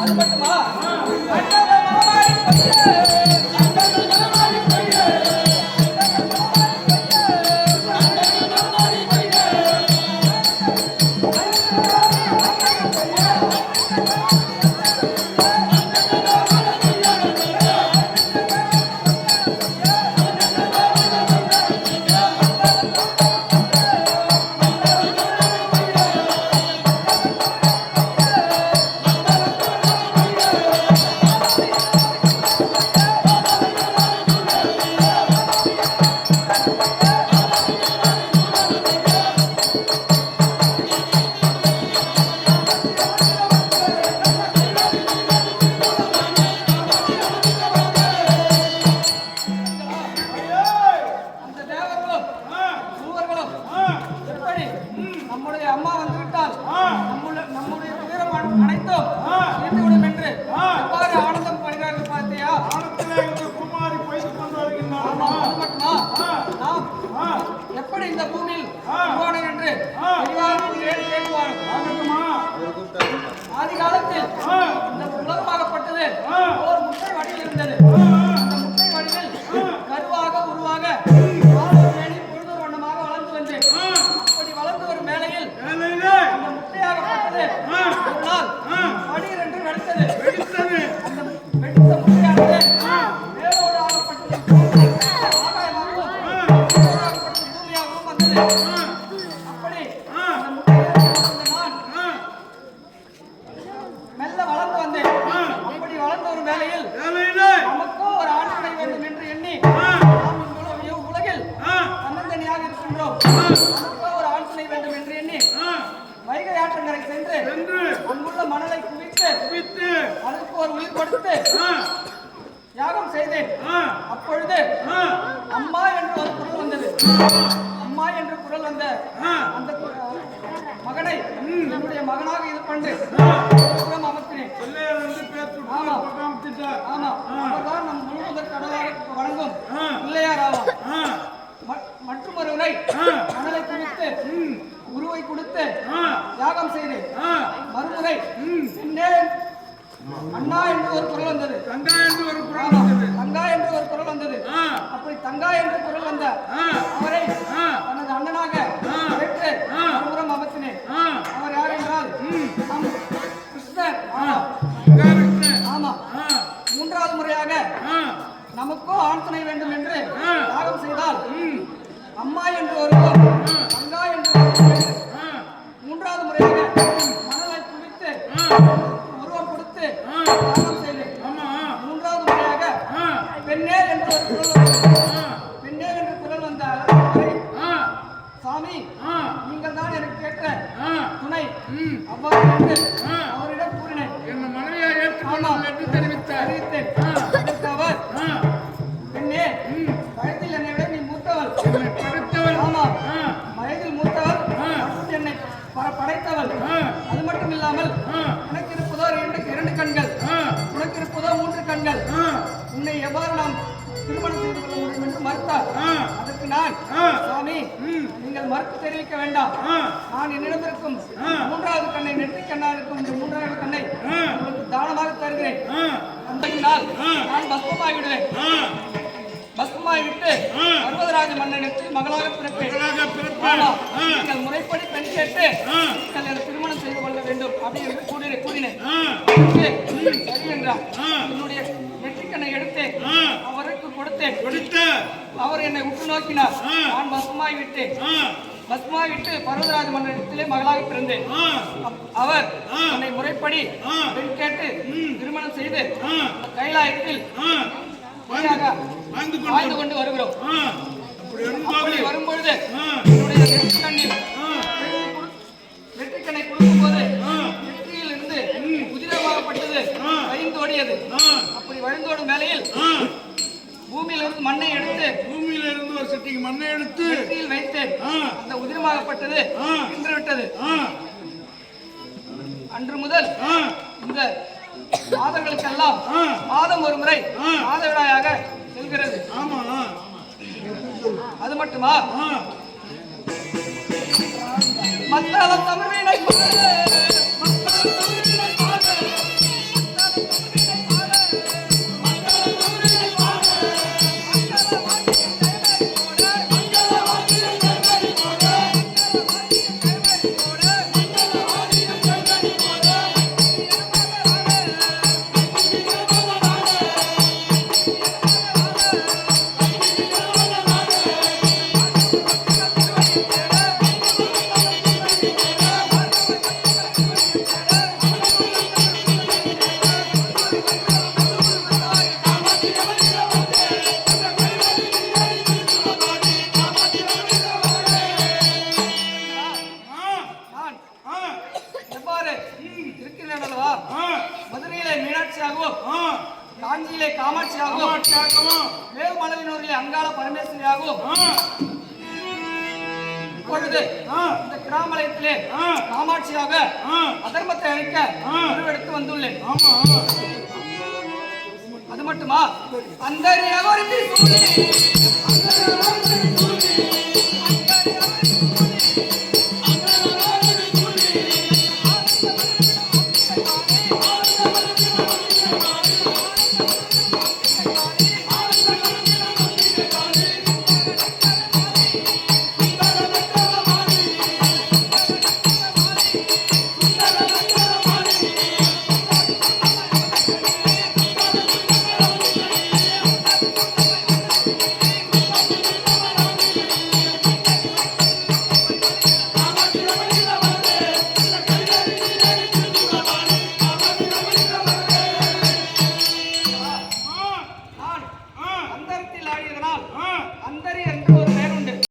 அது மட்டுமா? நம்முடைய அம்மா வந்து செய்தேன் அப்பொழுது அம்மா என்று ஒரு குரல் வந்தது. அம்மா என்று குரல் வந்த அந்த மகனை என்னுடைய மகனாக இது பண்ணு. அமர்த்தினேன் ஆமா. அவர்தான் நம் முழுவதற்கு கடவுளாக வணங்கும் பிள்ளையார் ஆவார் மற்றும் ஒருவரை மணலை குவித்து உருவை கொடுத்து யாகம் செய்தேன். மறுமுறை அண்ணா என்று ஒரு குரல் வந்தது. ஆமா, தங்கா என்று ஒரு குரல் வந்தது. அப்படி தங்கா என்று குரல் வந்த அவரை தனது அண்ணனாக ஏற்று மறுபுறம் அமர்த்தினேன். அவர் யார் என்றால் கிருஷ்ணர். நீங்கள் தான் எனக்கு கேட்ட துணை. அவ்வாறு என்று அவரிடம் கூறினேன். ஆமாம். தெரிவித்தேன் அதற்கு அவர் பெண்ணே வயதில் என்னை விட நீ மூத்தவள். ஆமாம். வயதில் மூத்தவள். என்னை படைத்தவள். அது மட்டும் இல்லாமல் உனக்கு இருப்பதோ இரண்டு இரண்டு கண்கள். உனக்கு இருப்பதோ மூன்று கண்கள். உன்னை எவ்வாறு நாம் திருமணம் செய்து கொள்ள முடியும் என்று மறுத்தார். நான். சுவாமி நீங்கள் மறுத்து தெரிவிக்க வேண்டாம். நான் என்னிடம் இருக்கும் மூன்றாவது கண்ணை நெற்றிக் கண்ணா இருக்கும் இந்த மூன்றாவது கண்ணை உங்களுக்கு தானமாக தருகிறேன். அந்த நாள் நான் பஸ்மமாகிவிடுவேன் பஸ்மாய் விட்டு பர்வதராஜ மன்னனுக்கு மகளாக பிறப்பேன். நீங்கள் முறைப்படி பெண் கேட்டு நீங்கள் எனக்கு திருமணம் செய்து கொள்ள வேண்டும் அப்படி என்று கூறினேன். கூறினேன் சரி என்றார். என்னுடைய நெற்றிக்கண்ணை எடுத்து அவருக்கு கொடுத்தேன். அவர் என்னை உற்று நோக்கினார். நான் பஸ்மாய் விட்டேன். பஸ்மாய் விட்டு பர்வதராஜ மன்னனிடத்திலே மகளாக பிறந்தேன். அவர் என்னை முறைப்படி பெண் கேட்டு திருமணம் செய்து கைலாயத்தில் வாழ்ந்து கொண்டு வருகிறோம். அப்படி வரும்பொழுது என்னுடைய நெற்றிக்கண்ணில் ஆ. அந்த உதிரமாகப்பட்டது ஆ. நின்று விட்டது அன்று முதல் இந்த மாதங்களுக்கெல்லாம். மாதம் ஒரு முறை. மாதவிடாயாக செல்கிறது அது மட்டுமா ஆ. மத்தளம் மேல்மலையனூரிலே அங்காள பரமேஸ்வரியாகவும் ஆ, இப்பொழுது ஆ, இந்த கிராமலயத்திலே காமாட்சியாக. அதர்மத்தை அழிக்க ஆ. உருவெடுத்து வந்துள்ளேன். அது மட்டுமா? அந்த